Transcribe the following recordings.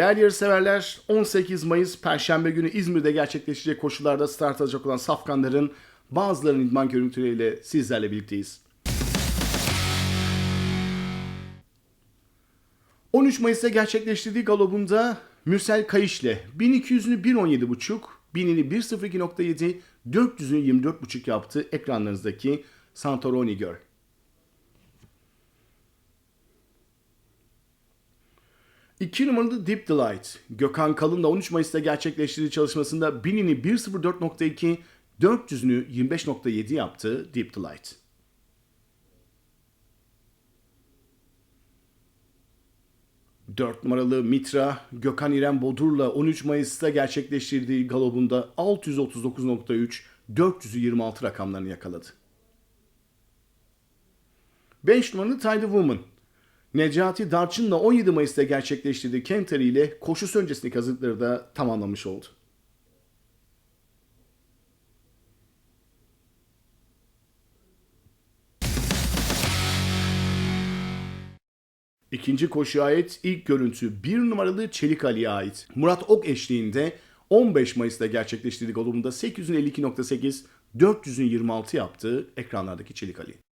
Değerli yarışseverler 18 Mayıs Perşembe günü İzmir'de gerçekleşecek koşularda start alacak olan safkanların bazılarının idman görüntüleriyle sizlerle birlikteyiz. 13 Mayıs'ta gerçekleştirdiği galobunda Mürsel Kayış'le 1200'ünü 1.17.5, 1000'ini 1.02.7, 400'ünü 24.5 yaptı ekranlarınızdaki Santorini Girl. İki numaralı Deep Delight. Gökhan Kalın'la 13 Mayıs'ta gerçekleştirdiği çalışmasında 1000'ini 1.04.2, 400'ünü 25.7 yaptı Deep Delight. Dört numaralı Mitra, Gökhan İrem Bodur'la 13 Mayıs'ta gerçekleştirdiği galobunda 639.3, 426 rakamlarını yakaladı. 5 numaralı Tidy Woman. Necati Darçın'la 17 Mayıs'ta gerçekleştirdiği Kenteri ile koşusu öncesindeki hazırlıkları da tamamlamış oldu. İkinci koşuya ait ilk görüntü bir numaralı Çelik Ali'ye ait. Murat Ok eşliğinde 15 Mayıs'ta gerçekleştirdiği golümünde 852.8, 426 yaptığı ekranlardaki Çelik Ali.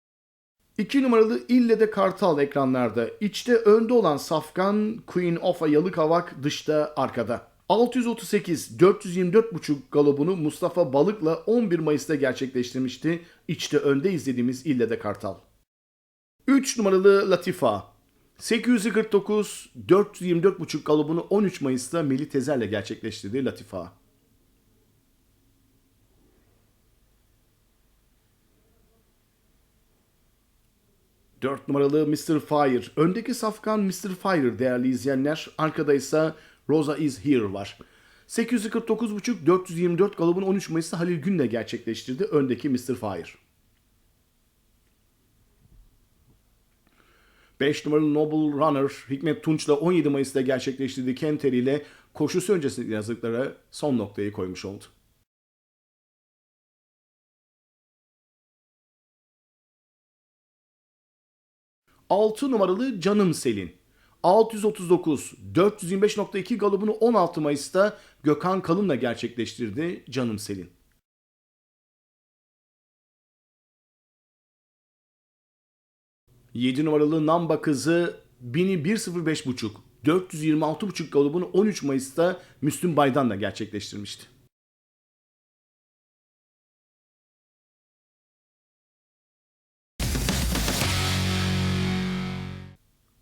2 numaralı İlle de Kartal ekranlarda. İçte önde olan Safkan, Queen of a Yalık Havak dışta arkada. 638 424.5 galobunu Mustafa Balık'la 11 Mayıs'ta gerçekleştirmişti. İçte önde izlediğimiz İlle de Kartal. 3 numaralı Latifa. 849 424.5 galobunu 13 Mayıs'ta Melih Tezer'le gerçekleştirdi Latifa. Dört numaralı Mr. Fire. Öndeki safkan Mr. Fire değerli izleyenler. Arkada ise Rosa is Here var. 849.5 424 galobunu 13 Mayıs'ta Halil Gün'le gerçekleştirdi. Öndeki Mr. Fire. 5 numaralı Noble Runner Hikmet Tunç'la 17 Mayıs'ta gerçekleştirdiği Kenteri ile koşusu öncesindeki yazıklara son noktayı koymuş oldu. Altı numaralı Canım Selin. 639 425.2 galobunu 16 Mayıs'ta Gökhan Kalın'la gerçekleştirdi Canım Selin. 7 numaralı Namba kızı 1000'i 1.05.5, 426.5 galobunu 13 Mayıs'ta Müslüm Baydan'la gerçekleştirmişti.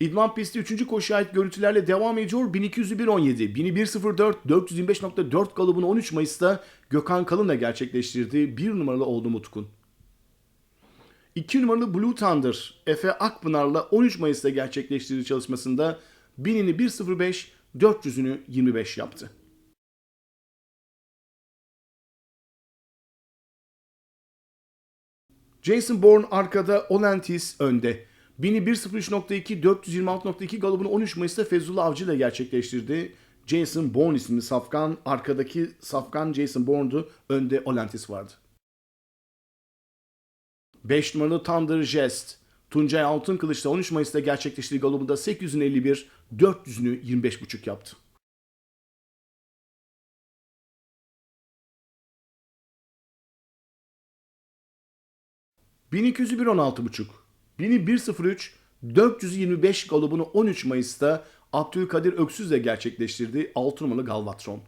İdman pisti 3. koşuya ait görüntülerle devam ediyor. 1201.17, 1001.04, 425.4 galobunu 13 Mayıs'ta Gökhan Kalın'la gerçekleştirdi. 1 numaralı oldu Mutkun. 2 numaralı Blue Thunder Efe Akpınar'la 13 Mayıs'ta gerçekleştirdiği çalışmasında 1000'ini 1.05, 400'ünü 25 yaptı. Jason Bourne arkada, Olentis önde. 1000'i 1.03.2, 426.2 galobunu 13 Mayıs'ta Fezullah Avcı ile gerçekleştirdi. Jason Bourne isimli safkan, arkadaki safkan Jason Bourne'du, önde Olentis vardı. 5 numaralı Thunder Jest. Tuncay Altın Kılıç'ta 13 Mayıs'ta gerçekleştirdiği galobunda 851, 400'ünü 25.5 yaptı. ...1201.16.5... ...1001.03... ...425 galobunu 13 Mayıs'ta... ...Abdülkadir Öksüz'le gerçekleştirdiği 6 numaralı Galvatron.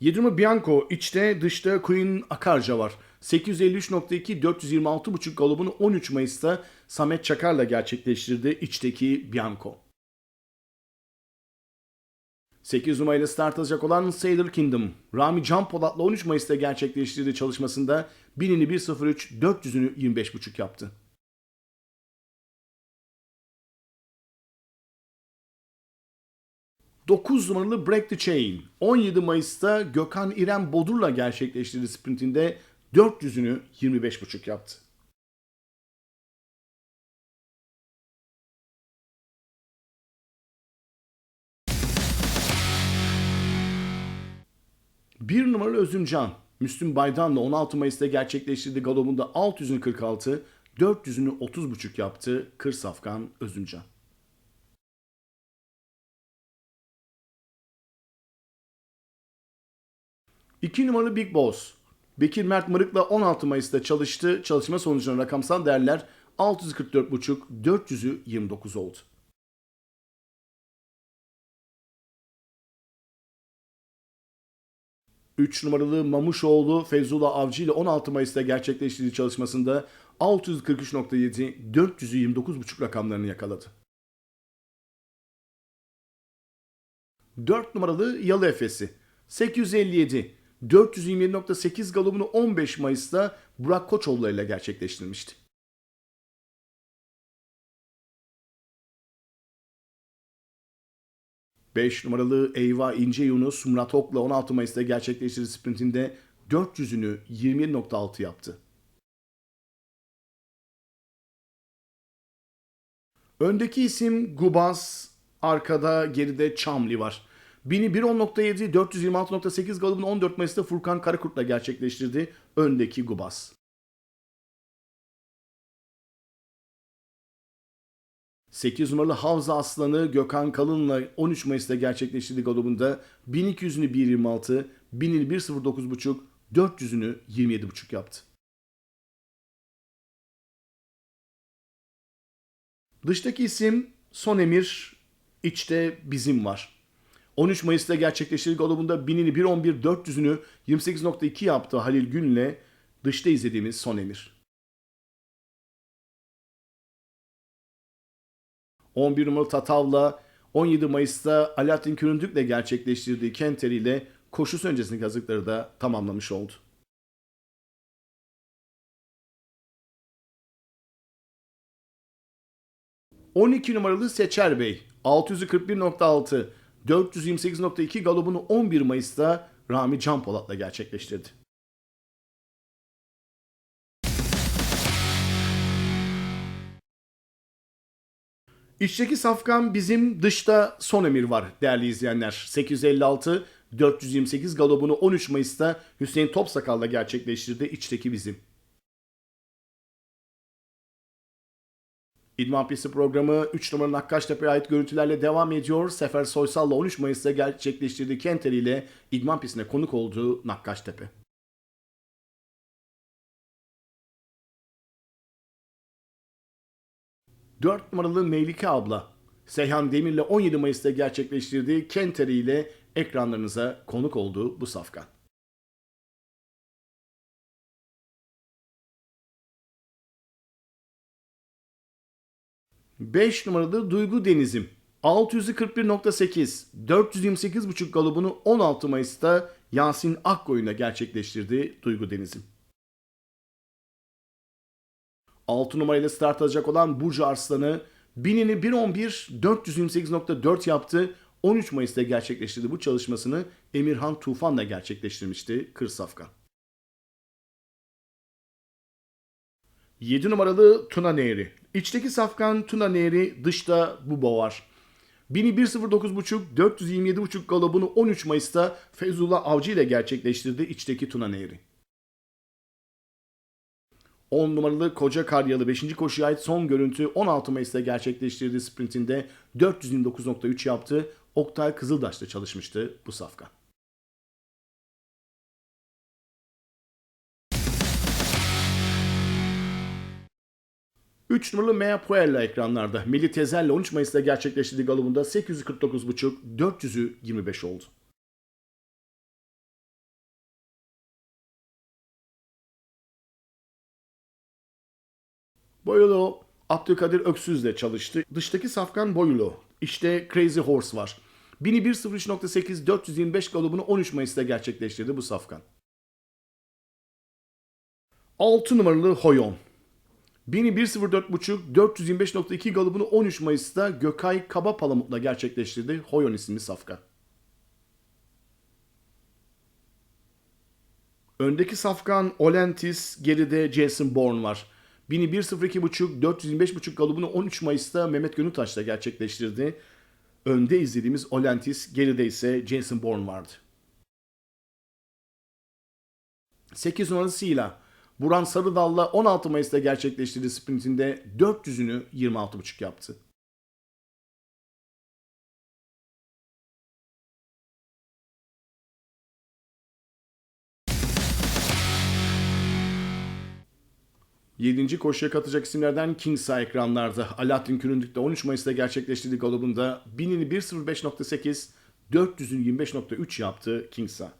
7 numara Bianco içte dışta Queen Akarca var. 853.2 426.5 galobunu 13 Mayıs'ta Samet Çakar'la gerçekleştirdi içteki Bianco. 8 numarayla start alacak olan Sailor Kingdom, Rami Can Polat'la 13 Mayıs'ta gerçekleştirdiği çalışmasında 1000'ini 1.03, 400'ünü 25.5 yaptı. 9 numaralı Break the Chain 17 Mayıs'ta Gökhan İrem Bodur'la gerçekleştirdiği sprintinde 400'ünü 25.5 yaptı. 1 numaralı Özümcan, Müslüm Baydan'la 16 Mayıs'ta gerçekleştirdiği galobunda 600'ünü 46, 400'ünü 30,5 yaptı Kır Safkan Özümcan. İki numaralı Big Boss. Bekir Mert Mırık'la 16 Mayıs'ta çalıştı. Çalışma sonucunda rakamsal değerler 644,5, 400'ü 29 oldu. Üç numaralı Mamuşoğlu Feyzullah Avcı ile 16 Mayıs'ta gerçekleştirdiği çalışmasında 643.7, 429.5 rakamlarını yakaladı. 4 numaralı Yalı Efes'i 857, 427.8 galobunu 15 Mayıs'ta Burak Koçoğlu ile gerçekleştirmişti. 5 numaralı Eyva İnce Yunus Murat Ok'la 16 Mayıs'ta gerçekleştirdiği sprintinde 400'ünü 27.6 yaptı. Öndeki isim Gubas, arkada geride Çamli var. 1001.7, 426.8 galibini 14 Mayıs'ta Furkan Karakurt'la gerçekleştirdi öndeki Gubas. 8 numaralı Havza Aslanı Gökhan Kalın'la 13 Mayıs'ta gerçekleştirdiği galobunda 1200'ünü 1.26, 1000'ini 1.09.5, 400'ünü 27.5 yaptı. Dıştaki isim Son Emir, içte bizim var. 13 Mayıs'ta gerçekleştirdiği galobunda 1000'ini 1.11, 400'ünü 28.2 yaptı Halil Gün'le dışta izlediğimiz Son Emir. 11 numaralı Tatav'la 17 Mayıs'ta Alaaddin Küründük'le gerçekleştirdiği Kenter ile koşusu öncesindeki hazırlıkları da tamamlamış oldu. ...12 numaralı Seçer Bey... ...641.6... ...428.2 galobunu 11 Mayıs'ta... ...Rami Can Polat'la gerçekleştirdi. İçteki safkan bizim dışta son emir var değerli izleyenler. 856 428 galobunu 13 Mayıs'ta Hüseyin Topsakal'la gerçekleştirdi. İçteki bizim. İdman Pisti programı 3 numaralı Nakkaştepe'ye ait görüntülerle devam ediyor. Sefer Soysal'la 13 Mayıs'ta gerçekleştirdiği Kenteri ile İdman Pisti'ne konuk olduğu Nakkaştepe. Dört numaralı Meylike abla Seyhan Demir'le 17 Mayıs'ta gerçekleştirdiği Kenteri ile ekranlarınıza konuk olduğu bu safkan. Beş numaralı Duygu Denizim 641.8 428.5 galobunu 16 Mayıs'ta Yasin Akkoyun'la gerçekleştirdi Duygu Denizim. 6 numarayla start alacak olan Burcu Arslan'ı 1000'ini 1.11 428.4 yaptı. 13 Mayıs'ta gerçekleştirdi bu çalışmasını Emirhan Tufan'la gerçekleştirmişti Kır Safkan. 7 numaralı Tuna Nehri. İçteki Safkan Tuna Nehri, dışta Bubo var. 1000'i 1.09.5, 427.5 galobunu 13 Mayıs'ta Feyzullah Avcı ile gerçekleştirdi içteki Tuna Nehri. 10 numaralı Koca Karyalı 5. koşuya ait son görüntü 16 Mayıs'ta gerçekleştirdiği sprintinde 429.3 yaptı. Oktay Kızıldaş'ta çalışmıştı bu safkan. Üç numaralı Mea Puella ekranlarda. Melih Tezel'le 13 Mayıs'ta gerçekleştirdiği galobunda 849.5, 400'ü 25 oldu. Boyulo Abdülkadir Öksüz'le çalıştı. Dıştaki safkan Boyulo. İşte Crazy Horse var. 1000'i 1.03.8 425 galobunu 13 Mayıs'ta gerçekleştirdi bu safkan. 6 numaralı Hoyon. 1000'i 1.04.5 425.2 galobunu 13 Mayıs'ta Gökay Kaba Palamut'la gerçekleştirdi Hoyon isimli safkan. Öndeki safkan Olentis, geride Jason Bourne var. 1000'i 1.02.5, 425.5 galobunu 13 Mayıs'ta Mehmet Gönültaş'la gerçekleştirdi. Önde izlediğimiz Olentis, geride ise Jason Bourne vardı. 8 numarası Sila. Buran Sarıdal'la 16 Mayıs'ta gerçekleştirdiği sprintinde 400'ünü 26.5 yaptı. 7. koşuya katacak isimlerden Kingsa ekranlarda. Alaaddin Küründük'te 13 Mayıs'ta gerçekleştirdiği galobunda 1000'ini 1.05.8, 400'ünü 25.3 yaptı Kingsa.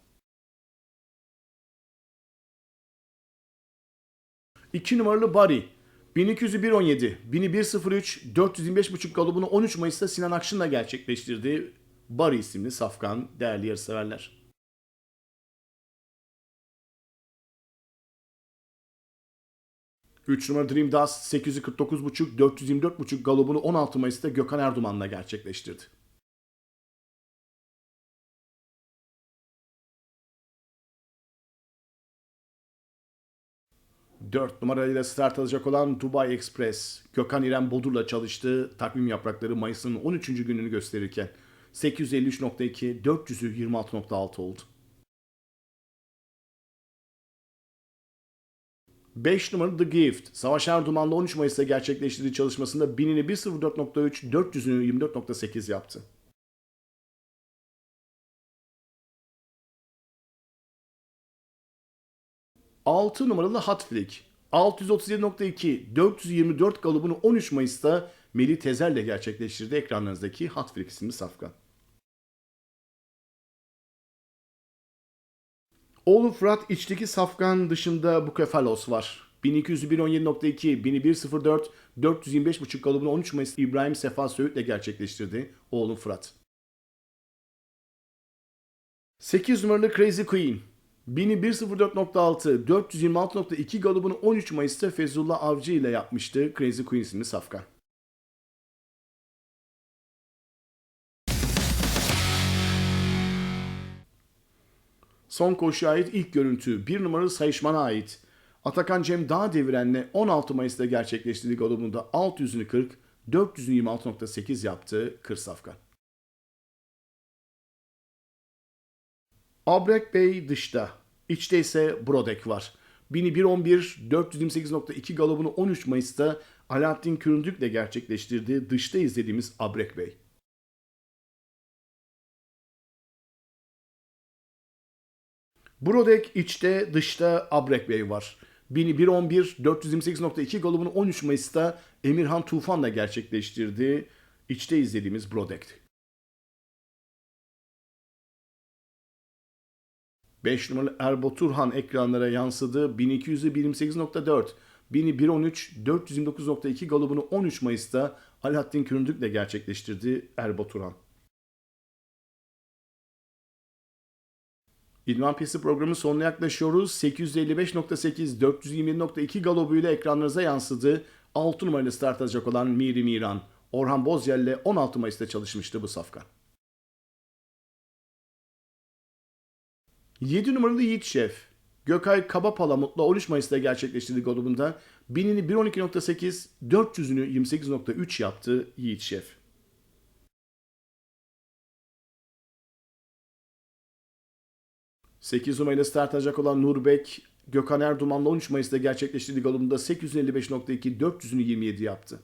2 numaralı Bari. 1200'ü 1.17, 1000'i 1.03, 425.5 galobunu 13 Mayıs'ta Sinan Akşın'la gerçekleştirdi. Bari isimli safkan değerli yarışseverler. Üç numara Dream Dust 849.5, 424.5 galobunu 16 Mayıs'ta Gökhan Erduman'la gerçekleştirdi. 4 numarayla start alacak olan Dubai Express, Gökhan İrem Bodur'la çalıştığı takvim yaprakları Mayıs'ın 13. gününü gösterirken 853.2, 400'ü 26.6 oldu. 5 numaralı The Gift, Savaş Erduman'la 13 Mayıs'ta gerçekleştirdiği çalışmasında 1000'ini 1.04.3, 400'ünü 24.8 yaptı. 6 numaralı Hotflick. 637.2 424 galibini 13 Mayıs'ta Melih Tezer'le gerçekleştirdi ekranlarınızdaki Hotflick isimli safkan. Oğlu Fırat içteki safkan dışında Bukefalos var. 1200'ü 1117.2, 1104, 425.5 galibini 13 Mayıs İbrahim Sefa Söğüt'le gerçekleştirdi. Oğlum Fırat. 8 numaralı Crazy Queen. 1000'i 1.04.6, 426.2 galibini 13 Mayıs'ta Fezullah Avcı ile yapmıştı Crazy Queen isimli safkan. Son koşuya ait ilk görüntü 1 numaralı sayışmana ait. Atakan Cem Dağ devirenle 16 Mayıs'ta gerçekleştirdiği galibinde 600'ünü 40, 400'ünü 26.8 yaptı Kır Safkan. Abrek Bey dışta. İçte ise Brodek var. 1000'i 1.11, 428.2 galobunu 13 Mayıs'ta Alaaddin Küründük'le gerçekleştirdiği dışta izlediğimiz Abrek Bey. Brodek içte dışta Abrek Bey var. 1000'i 1.11, 428.2 galobunu 13 Mayıs'ta Emirhan Tufan'la gerçekleştirdiği içte izlediğimiz Brodek. 5 numaralı Erbo Turhan ekranlara yansıdı. 1200'ü 28.4, 1000'i 1.13, 429.2 galibini 13 Mayıs'ta Alaaddin Küründük'le gerçekleştirdi Erbo Turhan. İdman Pisti programı sonuna yaklaşıyoruz. 855.8, 427.2 galobuyla ekranlarınıza yansıdı. 6 numaralı start alacak olan Miri Miran. Orhan Bozyel ile 16 Mayıs'ta çalışmıştı bu safkan. 7 numaralı Yiğit Şef. Gökay Kabapalamut'la 13 Mayıs'ta gerçekleştirdiği grubunda 1000'ini 1.12.8, 400'ünü 28.3 yaptı Yiğit Şef. Sekiz numarayla start alacak olan Nurbek, Gökhan Erduman'la 13 Mayıs'ta gerçekleştirdiği galibinde 855.2, 400'ünü 27 yaptı.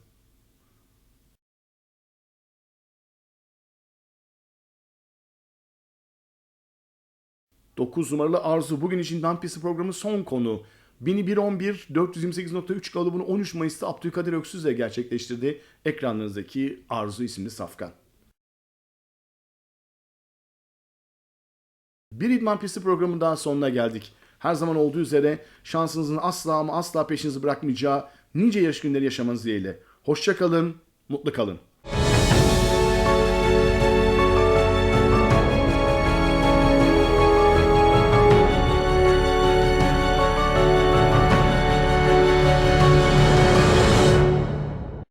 9 numaralı Arzu bugün için Dampisi programı son konu. 1000'i 1.11, 428.3 galibini 13 Mayıs'ta Abdülkadir Öksüz'le gerçekleştirdi. Ekranlarınızdaki Arzu isimli safkan. Bir idman pisti programından sonuna geldik. Her zaman olduğu üzere şansınızın asla ama asla peşinizi bırakmayacağı nice yaş günleri yaşamanız dileğiyle. Hoşça kalın, mutlu kalın.